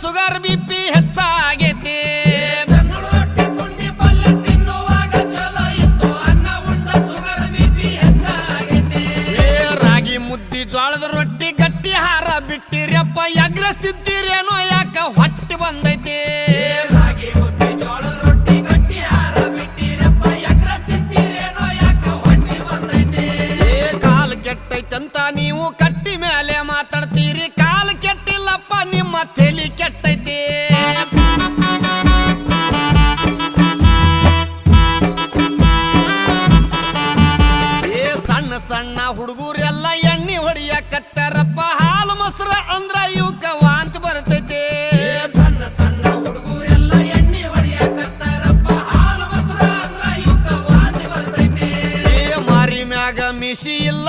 Sugar B P ಹೆಚ್ಚಾಗೈತಿ. ರಾಗಿ ಮುದ್ದಿ ಜ್ವಾಳದ ರೊಟ್ಟಿ ಗಟ್ಟಿ ಹಾರ ಬಿಟ್ಟಿರಪ್ಪ ಎಗ್ರಸ್ತಿದ್ದೀರೇನೋ ಯಾಕ ಹೊಟ್ಟೆ ಬಂದೈತಿ. ಕಾಲು ಕೆಟ್ಟೈತಂತ ನೀವು ಕಟ್ಟಿ ಮೇಲೆ ಮಾ ಹುಡುಗೂರೆಲ್ಲ ಎಣ್ಣೆ ಹೊಡಿಯಕತ್ತಾರಪ್ಪ ಹಾಲು ಮೊಸರ ಅಂದ್ರ ಇವಕ್ಕ ವಾಂತ ಬರ್ತೈತೆ. ಸಣ್ಣ ಸಣ್ಣ ಎಣ್ಣೆ ಹಾಲು ಮೊಸರ ಅಂದ್ರ ಇವಕ್ಕ ವಾಂತ ಮಾರಿ ಮ್ಯಾಗ ಮಿಸಿ ಇಲ್ಲ